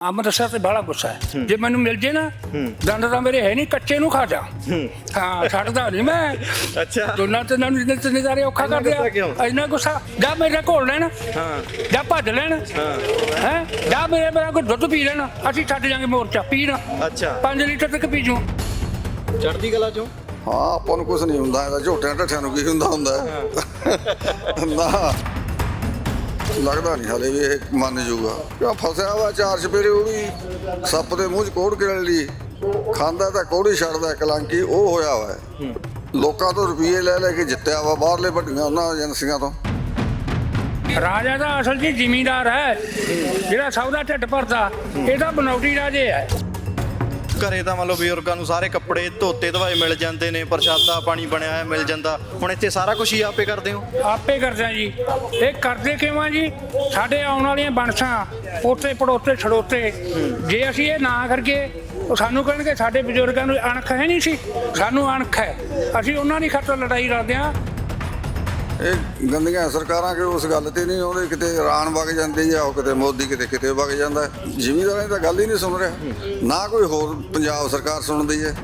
ਅੰਮ੍ਰਿਤਸਰ ਤੇ ਬੜਾ ਗੁੱਸਾ ਹੈ। ਜੇ ਮੈਨੂੰ ਮਿਲ ਜੇ ਨਾ ਦੰਦ ਤਾਂ ਮੇਰੇ ਹੈ ਨਹੀਂ ਕੱਚੇ ਨੂੰ ਖਾ ਜਾ। ਹਾਂ। ਛੱਡਦਾ ਨਹੀਂ ਮੈਂ। ਅੱਛਾ। ਦੋਨਾਂ ਤੇ ਨਾਲ ਨਿੰਦ ਤੇ ਨਜ਼ਾਰੇ ਔਖਾ ਇੰਨਾ ਕਰਦੇ ਗੁੱਸਾ ਕਿਉਂ? ਆ ਇੰਨਾ ਗੁੱਸਾ। ਜਾ ਮੇਰੇ ਘੋਲ ਲੈਣ ਹਾਂ। ਜਾ ਭੱਜ ਲੈਣ। ਹੈ। ਜਾ ਮੇਰੇ ਮੇਰਾ ਕੋਈ ਦੁੱਧ ਪੀ ਲੈਣ। ਅਸੀਂ ਛੱਡ ਜਾਾਂਗੇ ਮੋਰਚਾ ਪੀਣ। ਅੱਛਾ। 5 ਲੀਟਰ ਤੱਕ ਪੀ ਜੂ ਚੜਦੀ ਕਲਾ ਚੋਂ? ਹਾਂ ਆਪਾਂ ਨੂੰ ਕੁਝ ਨਹੀਂ ਹੁੰਦਾ। ਇਹਦਾ ਝੋਟਿਆਂ ਢੱਠਿਆਂ ਨੂੰ ਕੀ ਹੁੰਦਾ ਹੁੰਦਾ? ਹੈ। ਨਾ। ਲੱਗਦਾ ਨਹੀਂ ਹਲੇ ਵੀ ਇਹ ਮੰਨ ਜੂਗਾ। ਕਿਉਂ ਫਸਿਆ ਵਾ, ਚਾਰ ਚਪੇਰੇ ਉਹ ਵੀ ਸੱਪ ਦੇ ਮੂੰਹ 'ਚ ਕੋੜ ਕੇ ਲਈ। ਖਾਂਦਾ ਤਾਂ ਕੋੜੀ ਛੱਡਦਾ ਕਲੰਕੀ ਉਹ ਹੋਇਆ ਵਾ। ਲੋਕਾਂ ਤੋਂ ਰੁਪਏ ਲੈ ਲੈ ਕੇ ਜਿੱਤਿਆ ਵਾ, ਬਾਹਰਲੇ ਵੱਡੀਆਂ ਉਹਨਾਂ ਏਜੰਸੀਆਂ ਤੋਂ। ਰਾਜਾ ਦਾ ਅਸਲ ਜੀ ਜ਼ਿਮੀਂਦਾਰ ਹੈ, ਜਿਹੜਾ ਸਭ ਦਾ ਢਿੱਡ ਭਰਦਾ ਇਹਦਾ ਬਨੌਟੀ ਰਾਜੇ ਹੈ। ਘਰੇ ਤਾਂ ਮੰਨ ਲਓ ਬਜ਼ੁਰਗਾਂ ਨੂੰ ਸਾਰੇ ਕੱਪੜੇ, ਧੋਤੇ ਧਵਾਏ ਮਿਲ ਜਾਂਦੇ ਨੇ, ਪ੍ਰਸ਼ਾਦਾ ਪਾਣੀ ਬਣਿਆ ਹੋਇਆ ਮਿਲ ਜਾਂਦਾ। ਹੁਣ ਇੱਥੇ ਸਾਰਾ ਕੁਝ ਹੀ ਆਪੇ ਕਰਦੇ ਹੋ? ਆਪੇ ਕਰਦੇ ਆ ਜੀ। ਇਹ ਕਰਦੇ ਕਿਵੇਂ ਜੀ? ਸਾਡੇ ਆਉਣ ਵਾਲੀਆਂ ਬਣਸਾਂ ਪੋਤੇ ਪੜੋਤੇ ਛੜੋਤੇ ਜੇ ਅਸੀਂ ਇਹ ਨਾ ਕਰਕੇ ਉਹ ਸਾਨੂੰ ਕਹਿਣਗੇ ਸਾਡੇ ਬਜ਼ੁਰਗਾਂ ਨੂੰ ਅਣਖ ਹੈ ਨਹੀਂ ਸੀ। ਸਾਨੂੰ ਅਣਖ ਹੈ। ਅਸੀਂ ਉਹਨਾਂ ਦੀ ਖਾਤਰ ਲੜਾਈ ਲੜਦੇ ਆ ਇਹ ਗੰਦੀਆਂ ਸਰਕਾਰਾਂ ਕਿ ਉਸ ਗੱਲ ਤੇ ਨਹੀਂ, ਉਹਦੇ ਕਿਤੇ ਇਰਾਨ ਵਗ ਜਾਂਦੀ ਆ, ਉਹ ਕਿਤੇ ਮੋਦੀ ਕਿਤੇ ਕਿਤੇ ਵਗ ਜਾਂਦਾ। ਜ਼ਿਮੀਂਦਾਰਾਂ ਦੀ ਤਾਂ ਗੱਲ ਹੀ ਨਹੀਂ ਸੁਣ ਰਿਹਾ। ਨਾ ਕੋਈ ਹੋਰ ਪੰਜਾਬ ਸਰਕਾਰ ਸੁਣਦੀ ਹੈ।